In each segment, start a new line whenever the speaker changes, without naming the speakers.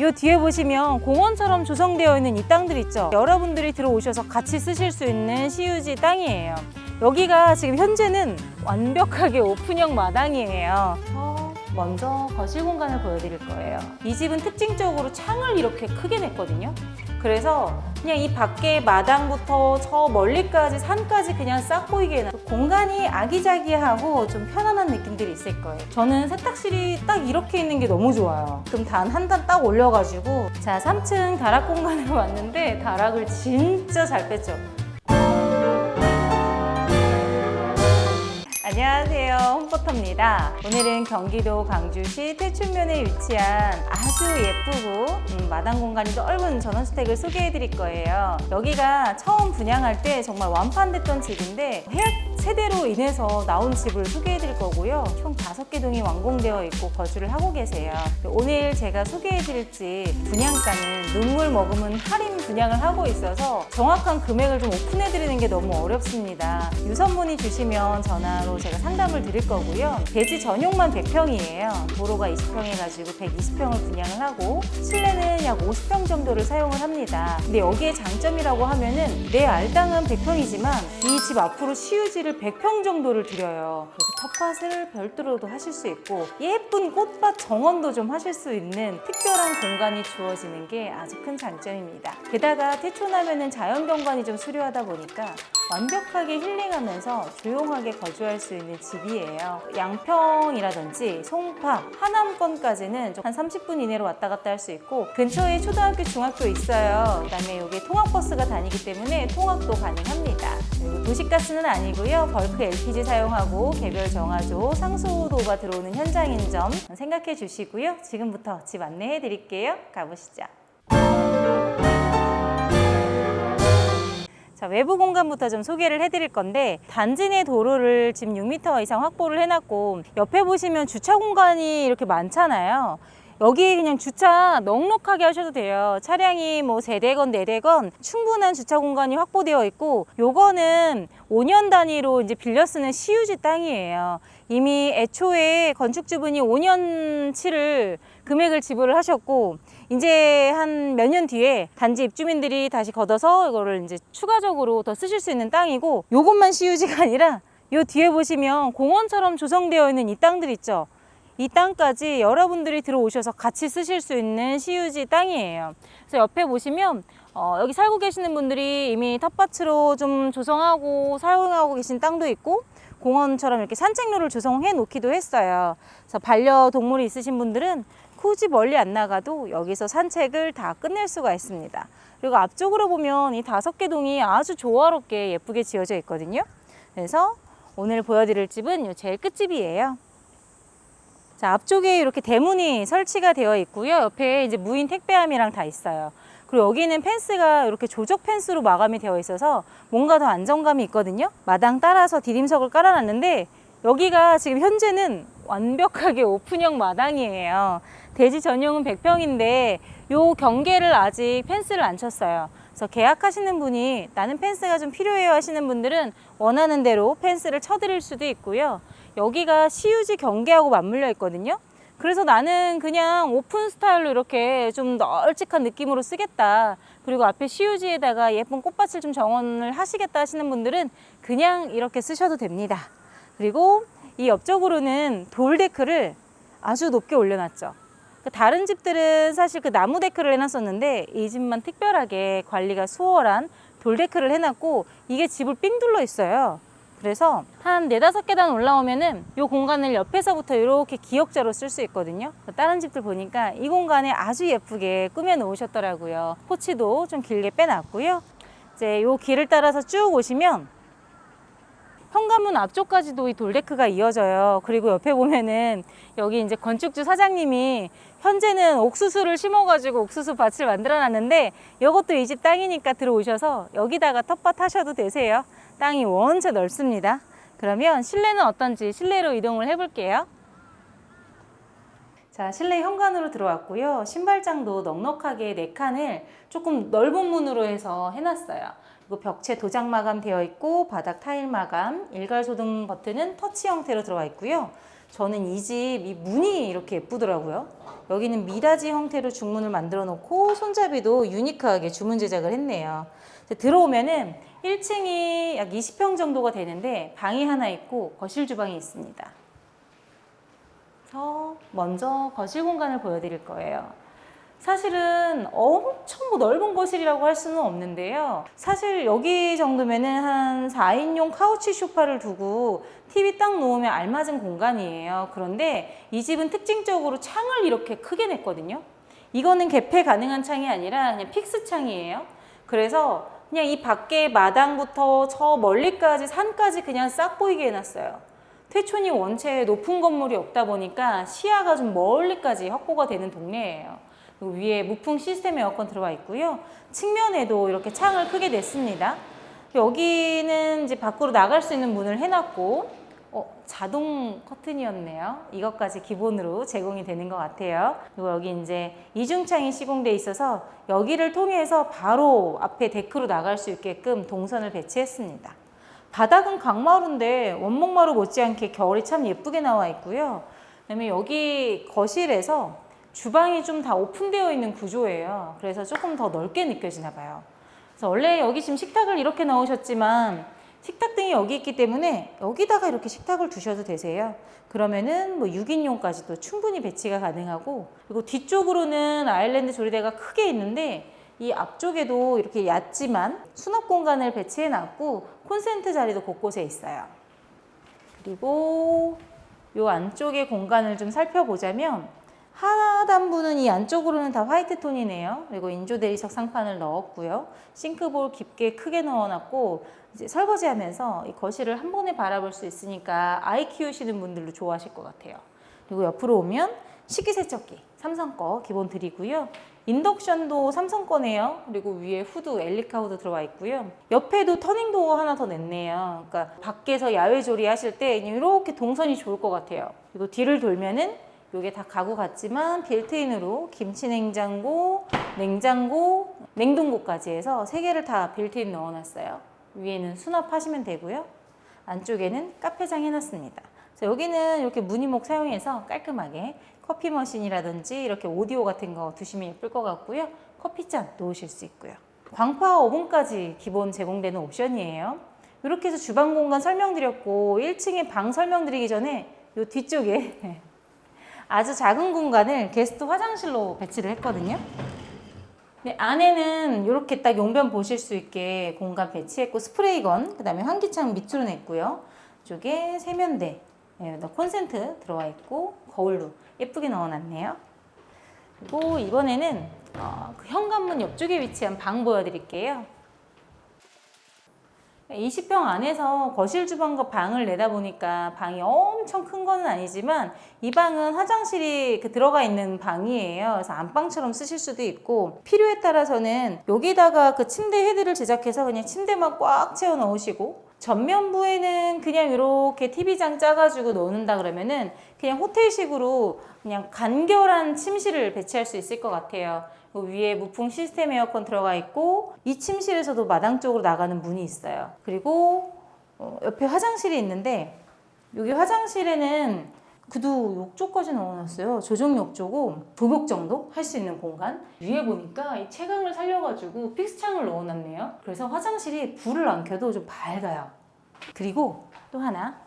이 뒤에 보시면 공원처럼 조성되어 있는 이 땅들 있죠. 여러분들이 들어오셔서 같이 쓰실 수 있는 CUG 땅이에요. 여기가 지금 현재는 완벽하게 오픈형 마당이에요. 저 먼저 거실 공간을 보여드릴 거예요. 이 집은 특징적으로 창을 이렇게 크게 냈거든요. 그래서 그냥 이 밖에 마당부터 저 멀리까지 산까지 그냥 싹 보이게 해놔. 공간이 아기자기하고 좀 편안한 느낌들이 있을 거예요. 저는 세탁실이 딱 이렇게 있는 게 너무 좋아요. 그럼 단 한 단 딱 올려가지고 자 3층 다락 공간으로 왔는데 다락을 진짜 잘 뺐죠. 안녕하세요. 홈포터입니다. 오늘은 경기도 광주시 태춘면에 위치한 아주 예쁘고 음, 마당 공간이 넓은 전원주택을 소개해 드릴 거예요. 여기가 처음 분양할 때 정말 완판됐던 집인데 해약 세대로 인해서 나온 집을 소개해 드릴 거고요. 총 다섯 개 동이 완공되어 있고 거주를 하고 계세요. 오늘 제가 소개해 드릴 집 분양가는 눈물 머금은 할인 분양을 하고 있어서 정확한 금액을 좀 오픈해 드리는 게 너무 어렵습니다. 유선문의 주시면 전화로 제가 상담을 드릴 거고요. 대지 전용만 100평이에요. 도로가 20평 해가지고 120평을 분양을 하고 실내는 약 50평 정도를 사용을 합니다. 근데 여기에 장점이라고 하면은 내 알당은 100평이지만 이 집 앞으로 시유지를 100평 정도를 드려요. 그래서 텃밭을 별도로도 하실 수 있고 예쁜 꽃밭 정원도 좀 하실 수 있는 특별한 공간이 주어지는 게 아주 큰 장점입니다. 게다가 태초나면은 자연 경관이 좀 수려하다 보니까 완벽하게 힐링하면서 조용하게 거주할 수 있는 집이에요. 양평이라든지 송파, 하남권까지는 한 30분 이내로 왔다 갔다 할 수 있고 근처에 초등학교, 중학교 있어요. 그다음에 여기 통학버스가 다니기 때문에 통학도 가능합니다. 그리고 도시가스는 아니고요. 벌크 LPG 사용하고 개별 정화조, 상수도가 들어오는 현장인 점 생각해 주시고요. 지금부터 집 안내해 드릴게요. 가보시죠. 자, 외부 공간부터 좀 소개를 해드릴 건데 단지 내 도로를 지금 6m 이상 확보를 해놨고 옆에 보시면 주차 공간이 이렇게 많잖아요. 여기 그냥 주차 넉넉하게 하셔도 돼요. 차량이 뭐 세대건 네대건 충분한 주차 공간이 확보되어 있고 요거는 5년 단위로 이제 빌려 쓰는 시유지 땅이에요. 이미 애초에 건축주분이 5년치를 금액을 지불을 하셨고 이제 한 몇 년 뒤에 단지 입주민들이 다시 걷어서 이거를 이제 추가적으로 더 쓰실 수 있는 땅이고 요것만 시유지가 아니라 요 뒤에 보시면 공원처럼 조성되어 있는 이 땅들 있죠. 이 땅까지 여러분들이 들어오셔서 같이 쓰실 수 있는 시유지 땅이에요. 그래서 옆에 보시면 어, 여기 살고 계시는 분들이 이미 텃밭으로 좀 조성하고 사용하고 계신 땅도 있고 공원처럼 이렇게 산책로를 조성해 놓기도 했어요. 그래서 반려동물이 있으신 분들은 굳이 멀리 안 나가도 여기서 산책을 다 끝낼 수가 있습니다. 그리고 앞쪽으로 보면 이 다섯 개 동이 아주 조화롭게 예쁘게 지어져 있거든요. 그래서 오늘 보여드릴 집은 요 제일 끝집이에요. 자, 앞쪽에 이렇게 대문이 설치가 되어 있고요. 옆에 이제 무인 택배함이랑 다 있어요. 그리고 여기는 펜스가 이렇게 조적 펜스로 마감이 되어 있어서 뭔가 더 안정감이 있거든요. 마당 따라서 디딤석을 깔아놨는데 여기가 지금 현재는 완벽하게 오픈형 마당이에요. 대지 전용은 100평인데 요 경계를 아직 펜스를 안 쳤어요. 그래서 계약하시는 분이 나는 펜스가 좀 필요해요 하시는 분들은 원하는 대로 펜스를 쳐드릴 수도 있고요. 여기가 시유지 경계하고 맞물려 있거든요. 그래서 나는 그냥 오픈 스타일로 이렇게 좀 널찍한 느낌으로 쓰겠다. 그리고 앞에 시유지에다가 예쁜 꽃밭을 좀 정원을 하시겠다 하시는 분들은 그냥 이렇게 쓰셔도 됩니다. 그리고 이 옆쪽으로는 돌 데크를 아주 높게 올려놨죠. 그 다른 집들은 사실 그 나무 데크를 해놨었는데 이 집만 특별하게 관리가 수월한 돌 데크를 해놨고 이게 집을 삥 둘러 있어요. 그래서 한 네다섯 계단 올라오면은 이 공간을 옆에서부터 이렇게 기역자로 쓸 수 있거든요. 다른 집들 보니까 이 공간에 아주 예쁘게 꾸며 놓으셨더라고요. 포치도 좀 길게 빼놨고요. 이제 이 길을 따라서 쭉 오시면 현관문 앞쪽까지도 이 돌데크가 이어져요. 그리고 옆에 보면은 여기 이제 건축주 사장님이 현재는 옥수수를 심어가지고 옥수수 밭을 만들어 놨는데 이것도 이 집 땅이니까 들어오셔서 여기다가 텃밭 하셔도 되세요. 땅이 원체 넓습니다. 그러면 실내는 어떤지 실내로 이동을 해볼게요. 자, 실내 현관으로 들어왔고요. 신발장도 넉넉하게 네 칸을 조금 넓은 문으로 해서 해놨어요. 그리고 벽체 도장 마감 되어 있고 바닥 타일 마감, 일괄 소등 버튼은 터치 형태로 들어가 있고요. 저는 이 집 이 문이 이렇게 예쁘더라고요. 여기는 미라지 형태로 중문을 만들어 놓고 손잡이도 유니크하게 주문 제작을 했네요. 들어오면은 1층이 약 20평 정도가 되는데 방이 하나 있고 거실 주방이 있습니다. 먼저 거실 공간을 보여드릴 거예요. 사실은 엄청 뭐 넓은 거실이라고 할 수는 없는데요. 사실 여기 정도면은 한 4인용 카우치 소파를 두고 TV 딱 놓으면 알맞은 공간이에요. 그런데 이 집은 특징적으로 창을 이렇게 크게 냈거든요. 이거는 개폐 가능한 창이 아니라 그냥 픽스 창이에요. 그래서 그냥 이 밖에 마당부터 저 멀리까지 산까지 그냥 싹 보이게 해놨어요. 태촌이 원체 높은 건물이 없다 보니까 시야가 좀 멀리까지 확보가 되는 동네예요. 그리고 위에 무풍 시스템 에어컨 들어와 있고요. 측면에도 이렇게 창을 크게 냈습니다. 여기는 이제 밖으로 나갈 수 있는 문을 해놨고, 어, 자동 커튼이었네요. 이것까지 기본으로 제공이 되는 것 같아요. 그리고 여기 이제 이중창이 시공돼 있어서 여기를 통해서 바로 앞에 데크로 나갈 수 있게끔 동선을 배치했습니다. 바닥은 강마루인데 원목마루 못지않게 겨울이 참 예쁘게 나와 있고요. 그다음에 여기 거실에서 주방이 좀 다 오픈되어 있는 구조예요. 그래서 조금 더 넓게 느껴지나 봐요. 그래서 원래 여기 지금 식탁을 이렇게 넣으셨지만 식탁 등이 여기 있기 때문에 여기다가 이렇게 식탁을 두셔도 되세요. 그러면은 뭐 6인용까지도 충분히 배치가 가능하고 그리고 뒤쪽으로는 아일랜드 조리대가 크게 있는데 이 앞쪽에도 이렇게 얕지만 수납 공간을 배치해 놨고 콘센트 자리도 곳곳에 있어요. 그리고 요 안쪽의 공간을 좀 살펴보자면 하단부는 이 안쪽으로는 다 화이트 톤이네요. 그리고 인조 대리석 상판을 넣었고요. 싱크볼 깊게 크게 넣어놨고 이제 설거지하면서 이 거실을 한 번에 바라볼 수 있으니까 아이 키우시는 분들도 좋아하실 것 같아요. 그리고 옆으로 오면 식기세척기 삼성 거 기본 드리고요. 인덕션도 삼성 거네요. 그리고 위에 후드 엘리카 후드 들어와 있고요. 옆에도 터닝 도어 하나 더 냈네요. 그러니까 밖에서 야외 조리 하실 때 이렇게 동선이 좋을 것 같아요. 그리고 뒤를 돌면은 요게 다 가구 같지만 빌트인으로 김치 냉장고, 냉장고, 냉동고까지 해서 세 개를 다 빌트인 넣어놨어요. 위에는 수납하시면 되고요. 안쪽에는 카페장 해놨습니다. 그래서 여기는 이렇게 무늬목 사용해서 깔끔하게 커피 머신이라든지 이렇게 오디오 같은 거 두시면 예쁠 것 같고요. 커피잔 놓으실 수 있고요. 광파 오븐까지 기본 제공되는 옵션이에요. 이렇게 해서 주방 공간 설명드렸고 1층에 방 설명드리기 전에 이 뒤쪽에 아주 작은 공간을 게스트 화장실로 배치를 했거든요. 네, 안에는 이렇게 딱 용변 보실 수 있게 공간 배치했고 스프레이건, 그다음에 환기창 밑으로 냈고요. 이쪽에 세면대, 네, 콘센트 들어와 있고 거울도 예쁘게 넣어놨네요. 그리고 이번에는 어, 그 현관문 옆쪽에 위치한 방 보여드릴게요. 20평 안에서 거실 주방과 방을 내다 보니까 방이 엄청 큰 거는 아니지만 이 방은 화장실이 그 들어가 있는 방이에요. 그래서 안방처럼 쓰실 수도 있고 필요에 따라서는 여기다가 그 침대 헤드를 제작해서 그냥 침대만 꽉 채워 넣으시고 전면부에는 그냥 이렇게 TV장 짜가지고 넣는다 그러면은 그냥 호텔식으로 그냥 간결한 침실을 배치할 수 있을 것 같아요. 그 위에 무풍 시스템 에어컨 들어가 있고 이 침실에서도 마당 쪽으로 나가는 문이 있어요. 그리고 어, 옆에 화장실이 있는데 여기 화장실에는 구두 욕조까지 넣어놨어요. 조정 욕조고 조목 정도 할 수 있는 공간. 위에 보니까 이 채광을 살려가지고 픽스창을 넣어놨네요. 그래서 화장실이 불을 안 켜도 좀 밝아요. 그리고 또 하나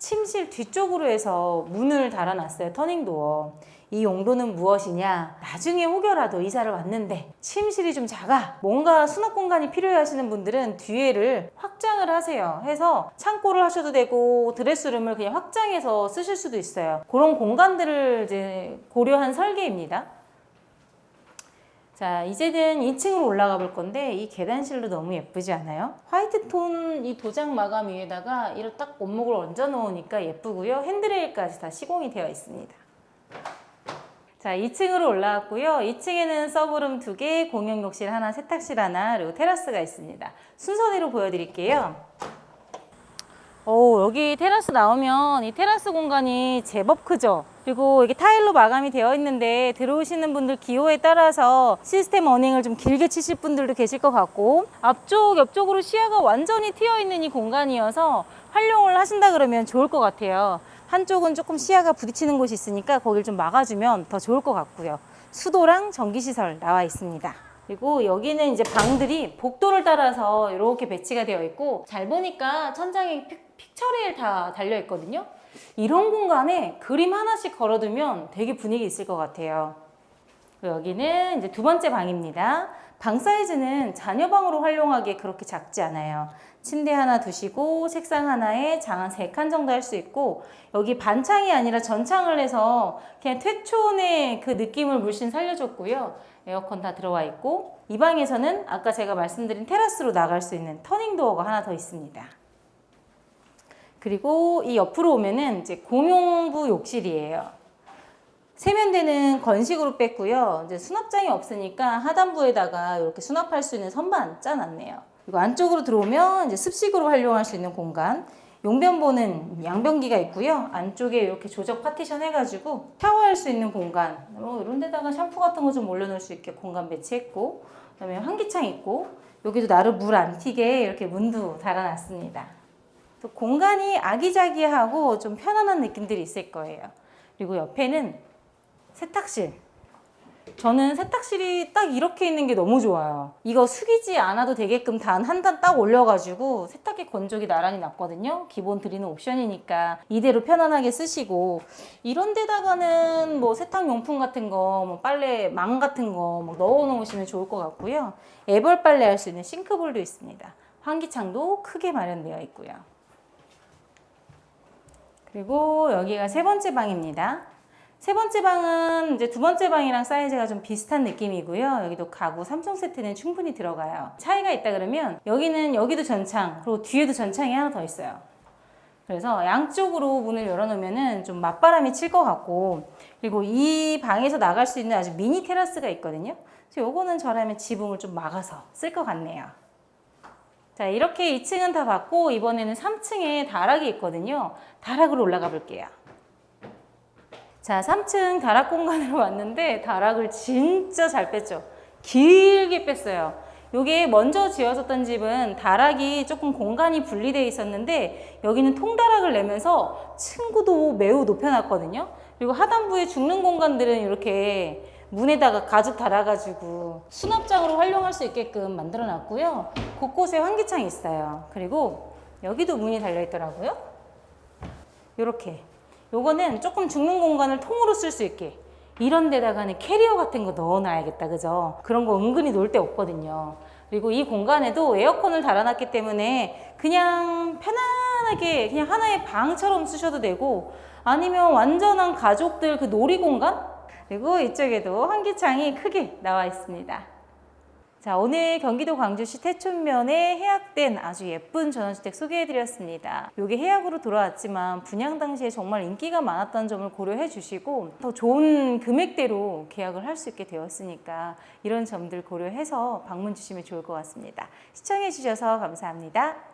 침실 뒤쪽으로 해서 문을 달아놨어요. 터닝도어. 이 용도는 무엇이냐? 나중에 혹여라도 이사를 왔는데 침실이 좀 작아. 뭔가 수납 공간이 필요해 하시는 분들은 뒤에를 확장을 하세요. 해서 창고를 하셔도 되고 드레스룸을 그냥 확장해서 쓰실 수도 있어요. 그런 공간들을 이제 고려한 설계입니다. 자, 이제는 2층으로 올라가 볼 건데 이 계단실도 너무 예쁘지 않아요? 화이트 톤 이 도장 마감 위에다가 이렇게 딱 원목을 얹어 놓으니까 예쁘고요. 핸드레일까지 다 시공이 되어 있습니다. 자, 2층으로 올라왔고요. 2층에는 서브룸 2개, 공용 욕실 하나, 세탁실 하나, 그리고 테라스가 있습니다. 순서대로 보여드릴게요. 오, 여기 테라스 나오면 이 테라스 공간이 제법 크죠? 그리고 이게 타일로 마감이 되어 있는데 들어오시는 분들 기호에 따라서 시스템 어닝을 좀 길게 치실 분들도 계실 것 같고 앞쪽, 옆쪽으로 시야가 완전히 트여 있는 이 공간이어서 활용을 하신다 그러면 좋을 것 같아요. 한쪽은 조금 시야가 부딪히는 곳이 있으니까 거길 좀 막아주면 더 좋을 것 같고요. 수도랑 전기시설 나와 있습니다. 그리고 여기는 이제 방들이 복도를 따라서 이렇게 배치가 되어 있고 잘 보니까 천장에 픽, 픽처레일 다 달려 있거든요. 이런 공간에 그림 하나씩 걸어두면 되게 분위기 있을 것 같아요. 여기는 이제 두 번째 방입니다. 방 사이즈는 자녀 방으로 활용하기에 그렇게 작지 않아요. 침대 하나 두시고 책상 하나에 장 한 세 칸 정도 할 수 있고 여기 반창이 아니라 전창을 해서 그냥 퇴초원의 그 느낌을 물씬 살려줬고요. 에어컨 다 들어와 있고 이 방에서는 아까 제가 말씀드린 테라스로 나갈 수 있는 터닝 도어가 하나 더 있습니다. 그리고 이 옆으로 오면은 이제 공용부 욕실이에요. 세면대는 건식으로 뺐고요. 이제 수납장이 없으니까 하단부에다가 이렇게 수납할 수 있는 선반 짜놨네요. 그리고 안쪽으로 들어오면 이제 습식으로 활용할 수 있는 공간. 용변보는 양변기가 있고요. 안쪽에 이렇게 조적 파티션 해가지고 샤워할 수 있는 공간. 뭐 이런 데다가 샴푸 같은 거 좀 올려놓을 수 있게 공간 배치했고, 그다음에 환기창 있고, 여기도 나를 물안 튀게 이렇게 문도 달아놨습니다. 또 공간이 아기자기하고 좀 편안한 느낌들이 있을 거예요. 그리고 옆에는 세탁실. 저는 세탁실이 딱 이렇게 있는 게 너무 좋아요. 이거 숙이지 않아도 되게끔 단 한 단 딱 올려가지고 세탁기 건조기 나란히 놨거든요. 기본 드리는 옵션이니까 이대로 편안하게 쓰시고 이런 데다가는 뭐 세탁용품 같은 거, 뭐 빨래 망 같은 거뭐 넣어 놓으시면 좋을 것 같고요. 애벌 빨래 할 수 있는 싱크볼도 있습니다. 환기창도 크게 마련되어 있고요. 그리고 여기가 세 번째 방입니다. 세 번째 방은 이제 두 번째 방이랑 사이즈가 좀 비슷한 느낌이고요. 여기도 가구 3종 세트는 충분히 들어가요. 차이가 있다 그러면 여기는 여기도 전창, 그리고 뒤에도 전창이 하나 더 있어요. 그래서 양쪽으로 문을 열어놓으면은 좀 맞바람이 칠 것 같고, 그리고 이 방에서 나갈 수 있는 아주 미니 테라스가 있거든요. 그래서 요거는 저라면 지붕을 좀 막아서 쓸 것 같네요. 자, 이렇게 2층은 다 봤고, 이번에는 3층에 다락이 있거든요. 다락으로 올라가 볼게요. 자, 3층 다락 공간으로 왔는데 다락을 진짜 잘 뺐죠. 길게 뺐어요. 요게 먼저 지어졌던 집은 다락이 조금 공간이 분리되어 있었는데 여기는 통다락을 내면서 층고도 매우 높여놨거든요. 그리고 하단부에 죽는 공간들은 이렇게 문에다가 가죽 달아가지고 수납장으로 활용할 수 있게끔 만들어 놨고요. 곳곳에 환기창이 있어요. 그리고 여기도 문이 달려 있더라고요. 이렇게 요거는 조금 죽는 공간을 통으로 쓸 수 있게. 이런 데다가는 캐리어 같은 거 넣어놔야겠다 그죠? 그런 거 은근히 놓을 데 없거든요. 그리고 이 공간에도 에어컨을 달아놨기 때문에 그냥 편안하게 그냥 하나의 방처럼 쓰셔도 되고 아니면 완전한 가족들 그 놀이 공간? 그리고 이쪽에도 환기창이 크게 나와 있습니다 자, 오늘 경기도 광주시 태촌면에 해약된 아주 예쁜 전원주택 소개해드렸습니다. 이게 해약으로 돌아왔지만 분양 당시에 정말 인기가 많았던 점을 고려해 주시고 더 좋은 금액대로 계약을 할 수 있게 되었으니까 이런 점들 고려해서 방문 주시면 좋을 것 같습니다. 시청해 주셔서 감사합니다.